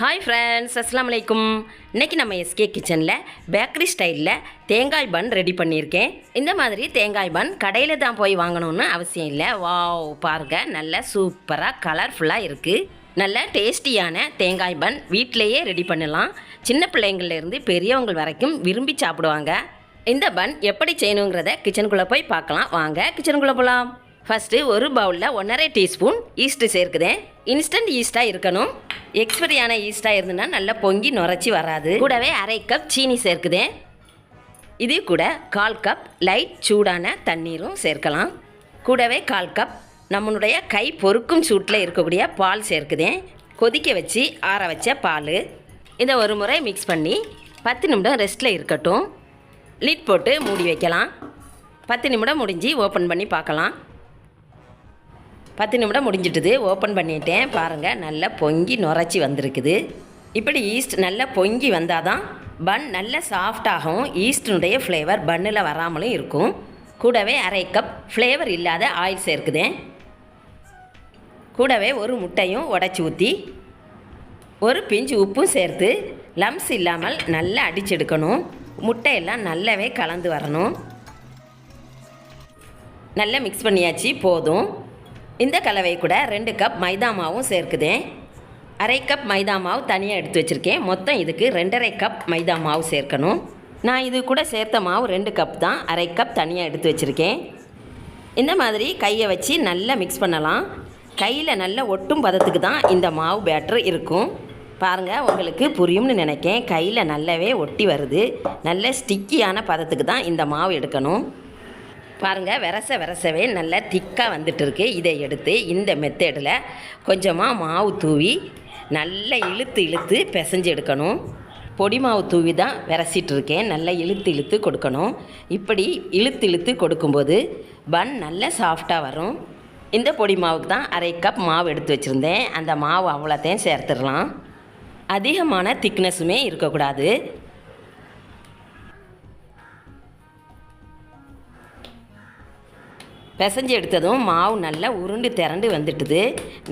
Hi friends அஸ்லாம் வலைக்கும் இன்றைக்கி நம்ம எஸ்கே கிச்சனில் பேக்கரி ஸ்டைலில் தேங்காய் பன் ரெடி பண்ணியிருக்கேன். இந்த மாதிரி தேங்காய் பன் கடையில் தான் போய் வாங்கணும்னு அவசியம் இல்லை. வாவ் பாருங்கள் நல்ல சூப்பராக கலர்ஃபுல்லாக இருக்குது நல்ல டேஸ்டியான தேங்காய் பன் வீட்டிலையே ரெடி பண்ணலாம். சின்ன பிள்ளைங்கள்லேருந்து பெரியவங்க வரைக்கும் விரும்பி சாப்பிடுவாங்க. இந்த பன் எப்படி செய்யணுங்கிறத கிச்சனுக்குள்ளே போய் பார்க்கலாம். வாங்க கிச்சனுக்குள்ளே போகலாம் ஃபஸ்ட்டு ஒரு பவுலில் ஒன்றரை டீஸ்பூன் ஈஸ்ட்டு சேர்க்குதேன் இன்ஸ்டன்ட் ஈஸ்ட்டாக இருக்கணும். எக்ஸ்பரியான ஈஸ்ட்டாக இருந்ததுன்னா நல்லா பொங்கி நுரைச்சி வராது. கூடவே அரை கப் சீனி சேர்க்குதேன் இது கூட கால் கப் லைட் சூடான தண்ணீரும் சேர்க்கலாம். கூடவே கால் கப் நம்மளுடைய கை பொறுக்கும் சூட்டில் இருக்கக்கூடிய பால் சேர்க்குதேன் கொதிக்க வச்சு ஆற வச்ச பால். இதை ஒரு முறை மிக்ஸ் பண்ணி பத்து நிமிடம் ரெஸ்ட்டில் இருக்கட்டும். லிட் போட்டு மூடி வைக்கலாம். பத்து நிமிடம் முடிஞ்சு ஓப்பன் பண்ணி பார்க்கலாம். பத்து நிமிடம் முடிஞ்சிட்டுது. ஓப்பன் பண்ணிட்டேன். பாருங்கள் நல்லா பொங்கி நுரைச்சி வந்திருக்குது. இப்படி ஈஸ்ட் நல்லா பொங்கி வந்தால் தான் பன் நல்ல சாஃப்டாகவும் ஈஸ்டினுடைய ஃப்ளேவர் பன்னில் வராமலும் இருக்கும். கூடவே அரை கப் ஃப்ளேவர் இல்லாத ஆயில் சேர்க்குதேன் கூடவே ஒரு முட்டையும் உடச்சி ஊற்றி ஒரு பிஞ்சு உப்பும் சேர்த்து லம்ஸ் இல்லாமல் நல்லா அடிச்செடுக்கணும். முட்டையெல்லாம் நல்லாவே கலந்து வரணும். நல்லா மிக்ஸ் பண்ணியாச்சு போதும். இந்த கலவை கூட ரெண்டு கப் மைதா மாவும் சேர்க்குதேன் அரை கப் மைதா மாவு தனியாக எடுத்து வச்சுருக்கேன். மொத்தம் இதுக்கு ரெண்டரை கப் மைதா மாவு சேர்க்கணும். நான் இது கூட சேர்த்த மாவு ரெண்டு கப் தான். அரை கப் தனியாக எடுத்து வச்சுருக்கேன். இந்த மாதிரி கையை வச்சு நல்லா மிக்ஸ் பண்ணலாம். கையில் நல்லா ஒட்டும் பதத்துக்கு தான் இந்த மாவு பேட்டர் இருக்கும். பாருங்கள் உங்களுக்கு புரியும்னு நினைக்கேன். கையில் நல்லாவே ஒட்டி வருது. நல்ல ஸ்டிக்கியான பதத்துக்கு தான் இந்த மாவு எடுக்கணும். பாருங்கள் விரச விரசவே நல்லா திக்காக வந்துட்டு இருக்கு இதை எடுத்து இந்த மெத்தடில் கொஞ்சமாக மாவு தூவி நல்லா இழுத்து இழுத்து பிசைஞ்சு எடுக்கணும். பொடி மாவு தூவி தான் விரசிட்டு இருக்கேன். நல்லா இழுத்து இழுத்து கொடுக்கணும். இப்படி இழுத்து இழுத்து கொடுக்கும்போது பன் நல்லா சாஃப்டாக வரும். இந்த பொடி மாவுக்கு தான் அரை கப் மாவு எடுத்து வச்சுருந்தேன். அந்த மாவு அவ்வளோத்தையும் சேர்த்துடலாம். அதிகமான திக்னஸுமே இருக்கக்கூடாது. பிசைஞ்சு எடுத்ததும் மாவு நல்லா உருண்டு திரண்டு வந்துட்டுது.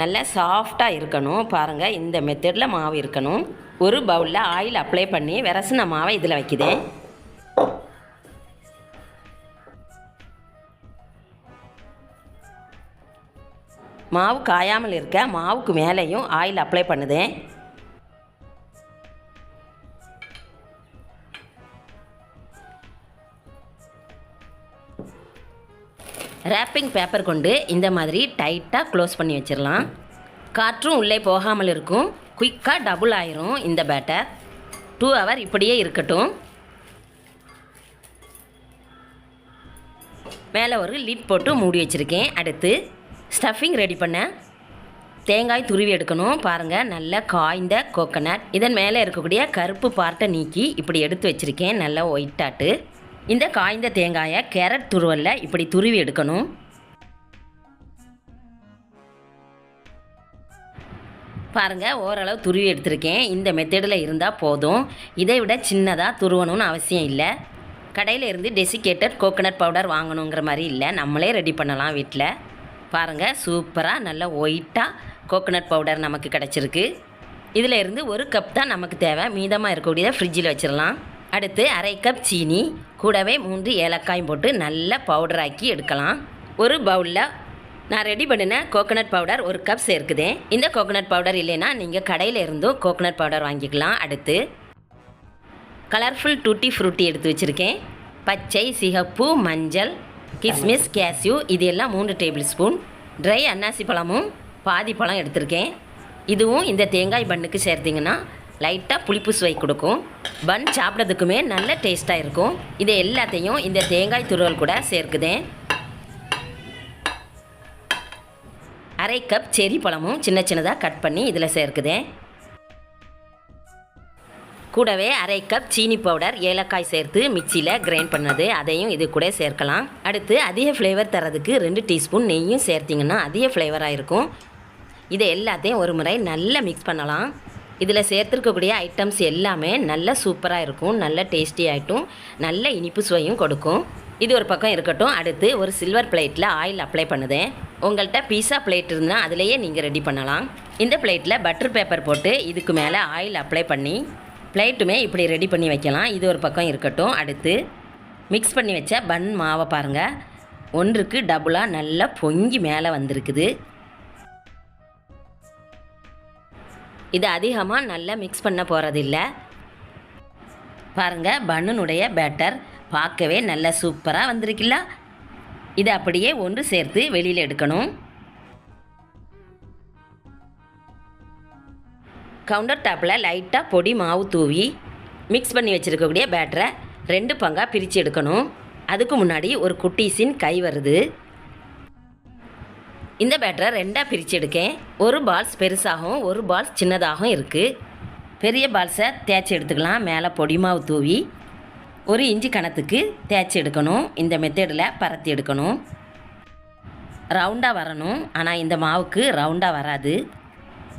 நல்லா சாஃப்டாக இருக்கணும். பாருங்கள் இந்த மெத்தடில் மாவு இருக்கணும். ஒரு பவுலில் ஆயில் அப்ளை பண்ணி விரசின மாவை இதில் வைக்குதேன் மாவு காயாமல் இருக்க மாவுக்கு மேலேயும் ஆயில் அப்ளை பண்ணுதேன் ரேப்பிங் பேப்பர் கொண்டு இந்த மாதிரி டைட்டாக க்ளோஸ் பண்ணி வச்சிடலாம் காற்றும் உள்ளே போகாமல் இருக்கும். குயிக்காக டபுள் ஆயிரும் இந்த பேட்டர் டூ ஹவர் இப்படியே இருக்கட்டும். மேலே ஒரு லிட் போட்டு மூடி வச்சுருக்கேன். அடுத்து ஸ்டஃபிங் ரெடி பண்ண தேங்காய் துருவி எடுக்கணும். பாருங்கள் நல்ல காய்ந்த கோகனட் இதன் மேலே இருக்கக்கூடிய கருப்பு பார்ட்டை நீக்கி இப்படி எடுத்து வச்சுருக்கேன். நல்லா ஒயிட்டாட்டு இந்த காய்ந்த தேங்காயை கேரட் துருவலில் இப்படி துருவி எடுக்கணும். பாருங்கள் ஓரளவு துருவி எடுத்திருக்கேன். இந்த மெத்தடில் இருந்தால் போதும். இதை விட சின்னதாக துருவணும்னு அவசியம் இல்லை. கடையில் இருந்து டெசிகேட்டட் கோகனட் பவுடர் வாங்கணுங்கிற மாதிரி இல்லை. நம்மளே ரெடி பண்ணலாம் வீட்டில் பாருங்கள் சூப்பராக நல்லா ஒயிட்டாக கோகனட் பவுடர் நமக்கு கிடச்சிருக்கு. இதில் இருந்து ஒரு கப் தான் நமக்கு தேவை. மீதமாக இருக்கக்கூடியதை ஃப்ரிட்ஜில் வச்சிடலாம் அடுத்து அரை கப் சீனி கூடவே மூன்று ஏலக்காயும் போட்டு நல்லா பவுடராக்கி எடுக்கலாம். ஒரு பவுலில் நான் ரெடி பண்ணின கோகோனட் பவுடர் ஒரு கப் சேர்க்குதேன் இந்த கோகோனட் பவுடர் இல்லைன்னா நீங்கள் கடையில் இருந்தும் கோகோனட் பவுடர் வாங்கிக்கலாம். அடுத்து கலர்ஃபுல் டூட்டி ஃப்ரூட்டி எடுத்து வச்சுருக்கேன். பச்சை சிகப்பு மஞ்சள் கிஸ்மிஸ் கேஷ்யூ இது எல்லாம் மூணு டேபிள் ஸ்பூன் ட்ரை அன்னாசி பழமும் பாதி பழம் எடுத்திருக்கேன். இதுவும் இந்த தேங்காய் பண்ணுக்கு சேர்த்திங்கன்னா லைட்டாக புளிப்பு சுவை கொடுக்கும். பன் சாப்பிட்றதுக்குமே நல்ல டேஸ்ட்டாக இருக்கும். இதை எல்லாத்தையும் இந்த தேங்காய் துருவல் கூட சேர்க்குதேன் அரை கப் செரி பழமும் சின்ன சின்னதாக கட் பண்ணி இதில் சேர்க்குதேன் கூடவே அரை கப் சீனி பவுடர் ஏலக்காய் சேர்த்து மிக்சியில் கிரைண்ட் பண்ணது அதையும் இது கூட சேர்க்கலாம். அடுத்து அதிக ஃப்ளேவர் தரதுக்கு ரெண்டு டீஸ்பூன் நெய்யும் சேர்த்திங்கன்னா அதிக ஃப்ளேவராக இருக்கும். இதை எல்லாத்தையும் ஒரு முறை நல்லா மிக்ஸ் பண்ணலாம். இதில் சேர்த்துருக்கக்கூடிய ஐட்டம்ஸ் எல்லாமே நல்ல சூப்பராக இருக்கும் நல்ல டேஸ்டி ஆகிட்டும் நல்ல இனிப்பு சுவையும் கொடுக்கும். இது ஒரு பக்கம் இருக்கட்டும். அடுத்து ஒரு சில்வர் பிளேட்டில் ஆயில் அப்ளை பண்ணுதேன். உங்கள்கிட்ட பீஸா பிளேட் இருந்தால் அதிலேயே நீங்கள் ரெடி பண்ணலாம். இந்த பிளேட்டில் பட்டர் பேப்பர் போட்டு இதுக்கு மேலே ஆயில் அப்ளை பண்ணி பிளேட்டுமே இப்படி ரெடி பண்ணி வைக்கலாம். இது ஒரு பக்கம் இருக்கட்டும். அடுத்து மிக்ஸ் பண்ணி வச்ச பன் மாவை பாருங்கள் ஒன்றுக்கு டபுளாக நல்லா பொங்கி மேலே வந்திருக்குது. இது அதிகமாக நல்லா மிக்ஸ் பண்ண போகிறதில்ல பாருங்கள் பன்னுனுடைய பேட்டர் பார்க்கவே நல்ல சூப்பராக வந்திருக்குல்ல. இதை அப்படியே ஒன்று சேர்த்து வெளியில் எடுக்கணும். கவுண்டர் டாப்பில் லைட்டாக பொடி மாவு தூவி மிக்ஸ் பண்ணி வச்சுருக்கக்கூடிய பேட்டரை ரெண்டு பங்காக பிரித்து எடுக்கணும். அதுக்கு முன்னாடி ஒரு குட்டீஸின் கை வருது. இந்த பேட்டரை ரெண்டாக பிரித்து எடுக்கேன் ஒரு பால்ஸ் பெருசாகவும் ஒரு பால்ஸ் சின்னதாகவும் இருக்குது பெரிய பால்ஸை தேய்ச்சி எடுத்துக்கலாம். மேலே பொடி மாவு தூவி ஒரு இஞ்சி கணத்துக்கு தேய்ச்சி எடுக்கணும். இந்த மெத்தடில் பரத்தி எடுக்கணும். ரவுண்டாக வரணும். ஆனால் இந்த மாவுக்கு ரவுண்டாக வராது.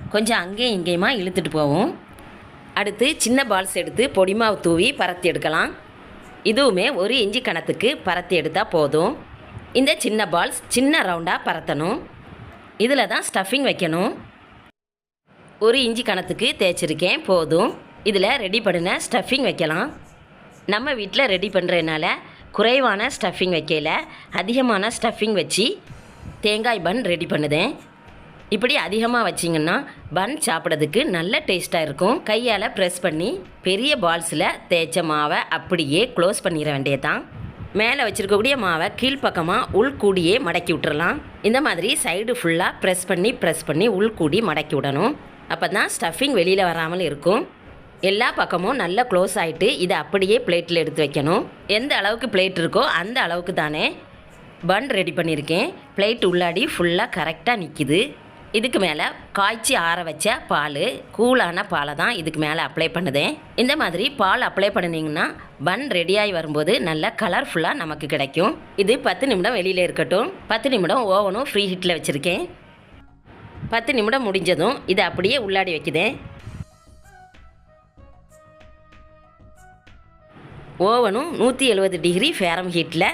கொஞ்சம் அங்கேயும் இங்கேயுமா இழுத்துட்டு போவோம். அடுத்து சின்ன பால்ஸ் எடுத்து பொடிமாவு தூவி பரத்தி எடுக்கலாம். இதுவுமே ஒரு இஞ்சி கணத்துக்கு பரத்தி எடுத்தால் போதும். இந்த சின்ன பால்ஸ் சின்ன ரவுண்டாக பரத்தணும். இதில் தான் ஸ்டஃபிங் வைக்கணும். ஒரு இஞ்சி கணத்துக்கு தேய்ச்சிருக்கேன் போதும். இதில் ரெடி பண்ணின ஸ்டஃபிங் வைக்கலாம். நம்ம வீட்டில் ரெடி பண்ணுறதுனால குறைவான ஸ்டஃபிங் வைக்கல. அதிகமான ஸ்டஃபிங் வச்சு தேங்காய் பன் ரெடி பண்ணுதேன். இப்படி அதிகமாக வச்சிங்கன்னா பன் சாப்பிட்றதுக்கு நல்ல டேஸ்ட்டாக இருக்கும். கையால் ப்ரெஸ் பண்ணி பெரிய பால்ஸில் தேய்ச்ச மாவை அப்படியே க்ளோஸ் பண்ணிட வேண்டியதான் மேலே வச்சுருக்கக்கூடிய மாவை கீழ்ப்பக்கமாக உள்கூடியே மடக்கி விட்டுறலாம். இந்த மாதிரி சைடு ஃபுல்லாக ப்ரெஸ் பண்ணி ப்ரெஸ் பண்ணி உள்கூடி மடக்கி விடணும். அப்போ தான் ஸ்டஃபிங் வெளியில் வராமல் இருக்கும். எல்லா பக்கமும் நல்லா க்ளோஸ் ஆகிட்டு இதை அப்படியே பிளேட்டில் எடுத்து வைக்கணும். எந்த அளவுக்கு பிளேட் இருக்கோ அந்த அளவுக்கு தானே பன் ரெடி பண்ணியிருக்கேன். பிளேட் உள்ளாடி ஃபுல்லாக கரெக்டாக நிற்கிது இதுக்கு மேலே காய்ச்சி ஆற வச்ச பால் கூலான பாலை தான் இதுக்கு மேலே அப்ளை பண்ணுதேன் இந்த மாதிரி பால் அப்ளை பண்ணினீங்கன்னா பன் ரெடியாகி வரும்போது நல்ல கலர்ஃபுல்லாக நமக்கு கிடைக்கும். இது பத்து நிமிடம் வெளியில் இருக்கட்டும். பத்து நிமிடம் ஓவனும் ஃப்ரீ ஹீட்டில் வச்சுருக்கேன். பத்து நிமிடம் முடிஞ்சதும் இதை அப்படியே உள்ளாடி வைக்குதேன் ஓவனும் நூற்றி எழுபது டிகிரி ஃபேரம் ஹீட்டில்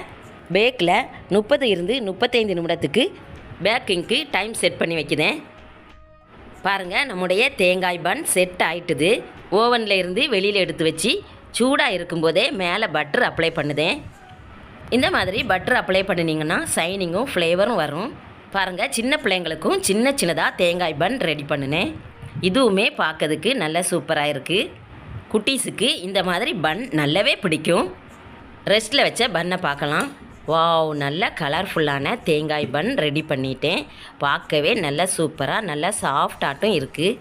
பேக்கில் முப்பது இருந்து முப்பத்தைந்து நிமிடத்துக்கு பேக்கிங்க்கு டைம் செட் பண்ணி வைக்கிறேன் பாருங்கள் நம்முடைய தேங்காய் பன் செட் ஆயிட்டுது. ஓவனில் இருந்து வெளியில் எடுத்து வச்சு சூடாக இருக்கும்போதே மேலே பட்டர் அப்ளை பண்ணுதேன் இந்த மாதிரி பட்டர் அப்ளை பண்ணினீங்கன்னா சைனிங்கும் ஃப்ளேவரும் வரும். பாருங்கள் சின்ன பிள்ளைங்களுக்கும் சின்ன சின்னதாக தேங்காய் பன் ரெடி பண்ணினேன் இதுவுமே பார்க்கறதுக்கு நல்ல சூப்பராக இருக்குது குட்டீஸுக்கு இந்த மாதிரி பன் நல்லாவே பிடிக்கும். ரெஸ்ட்டில் வச்ச பன்னை பார்க்கலாம் வாவ் நல்ல கலர்ஃபுல்லான தேங்காய் பன் ரெடி பண்ணிட்டேன். பார்க்கவே நல்ல சூப்பராக நல்ல சாஃப்டாட்டும் இருக்குது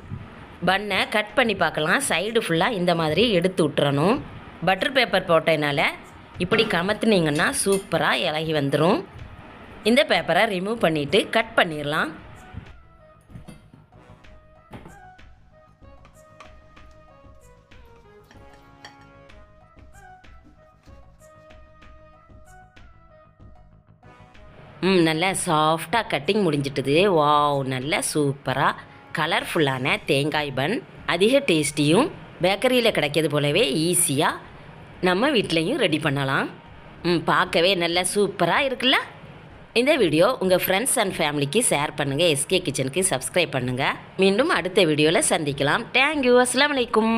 பன்னை கட் பண்ணி பார்க்கலாம். சைடு ஃபுல்லாக இந்த மாதிரி எடுத்து விட்டுறணும். பட்டர் பேப்பர் போட்டதுனால இப்படி கமத்துனீங்கன்னா சூப்பராக இலகி வந்துடும் இந்த பேப்பரை ரிமூவ் பண்ணிவிட்டு கட் பண்ணிடலாம் ம் நல்லா சாஃப்டாக கட்டிங் முடிஞ்சிட்டுது. வாவ் நல்ல சூப்பராக கலர்ஃபுல்லான தேங்காய் பன் அதிக டேஸ்டியும் பேக்கரியில் கிடைக்கிறது போலவே ஈஸியாக நம்ம வீட்லேயும் ரெடி பண்ணலாம். ம் பார்க்கவே நல்ல சூப்பராக இருக்குல்ல? இந்த வீடியோ உங்கள் ஃப்ரெண்ட்ஸ் அண்ட் ஃபேமிலிக்கு ஷேர் பண்ணுங்கள் எஸ்கே கிச்சனுக்கு சப்ஸ்கிரைப் பண்ணுங்கள் மீண்டும் அடுத்த வீடியோவில் சந்திக்கலாம். தேங்க்யூ அஸ்லாம் வலைக்கும்